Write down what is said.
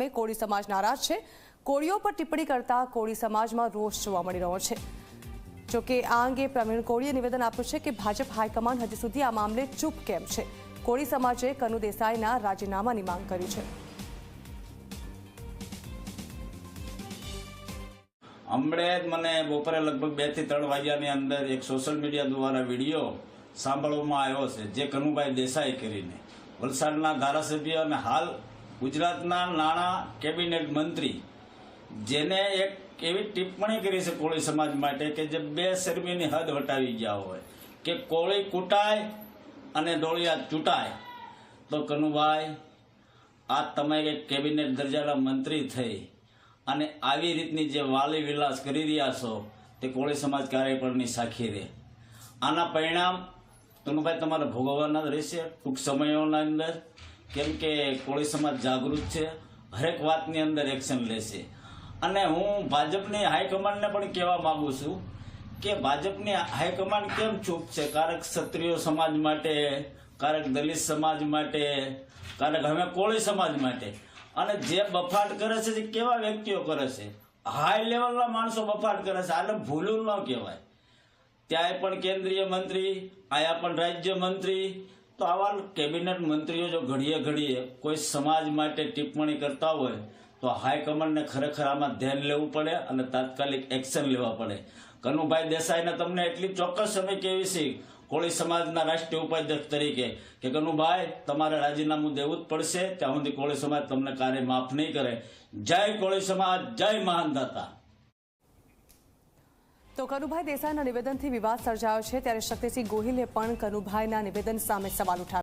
સામે કોળી સમાજ નારાજ છે. કોળીઓ પર ટિપ્પણી કરતા કોળી સમાજમાં રોષ જોવા મળી રહ્યો છે. જોકે આ અંગે પ્રવીણ કોળીએ નિવેદન આપ્યું છે કે ભાજપ હાઈકમાન્ડ હજી સુધી આ મામલે ચૂપ કેમ છે? કોળી સમાજે કનુ દેસાઈના રાજીનામાની માંગ કરી છે. હમણે જ મને બપોરે લગભગ બેથી ત્રણ વાગ્યાની અંદર એક સોશિયલ મીડિયા દ્વારા વીડિયો સાંભળવામાં આવ્યો છે, જે કનુભાઈ દેસાઈ કરીને. વલસાડના ધારાસભ્ય અને હાલ ગુજરાતના નાણાં કેબિનેટ મંત્રી, જેને એક એવી ટિપ્પણી કરી છે કોળી સમાજ માટે કે જે બે શરમીની હદ વટાવી ગયા હોય, કે કોળી કૂટાય અને ડોળિયા ચૂંટાય. તો કનુભાઈ, આ તમે એક કેબિનેટ દરજાના મંત્રી થઈ અને આવી રીતની જે વાલી વિલાસ કરી રહ્યા છો, તે કોળી સમાજ પણ સાખી રહે આના પરિણામ તનુભાઈ તમારે ભોગવવાના રહેશે ટૂંક સમયોના અંદર. કેમ કે કોળી સમાજ જાગૃત છે, હરેક વાતની અંદર એક્શન લેશે. અને હું ભાજપની હાઈકમાન્ડને પણ કહેવા માંગુ છું કે ભાજપની હાઈકમાન્ડ કેમ ચૂપ છે? કારક ક્ષત્રિય સમાજ માટે, કારક દલિત સમાજ માટે, કારક હવે કોળી સમાજ માટે. અને જે બફાટ કરે છે તે કેવા વ્યક્તિઓ કરે છે? હાઈ લેવલના માણસો બફાટ કરે છે. આને ભૂલું ન કહેવાય. ત્યાંય પણ કેન્દ્રીય મંત્રી, આયા પણ રાજ્ય મંત્રી તો આવા કેબિનેટ મંત્રીઓ જો ઘડીએ ઘડીએ કોઈ સમાજ માટે ટિપ્પણી કરતા હોય, તો હાઈકમાન્ડને ખરેખર આમાં ધ્યાન લેવું પડે અને તાત્કાલિક એક્શન લેવા પડે. કનુભાઈ દેસાઈને તમને એટલી ચોક્કસ અમે કેવી છે, કોળી સમાજના રાષ્ટ્રીય ઉપાધ્યક્ષ તરીકે, કે કનુભાઈ, તમારે રાજીનામું દેવું જ પડશે, ત્યાં સુધી કોળી સમાજ તમને કાર્ય માફ નહીં કરે. જય કોળી સમાજ, જય મહાનદાતા તો કનુભાઈ દેસાઈના નિવેદનથી વિવાદ સર્જાયો છે, ત્યારે શક્તિસિંહ ગોહિલે પણ કનુભાઈના નિવેદન સામે સવાલ ઉઠાવ્યા.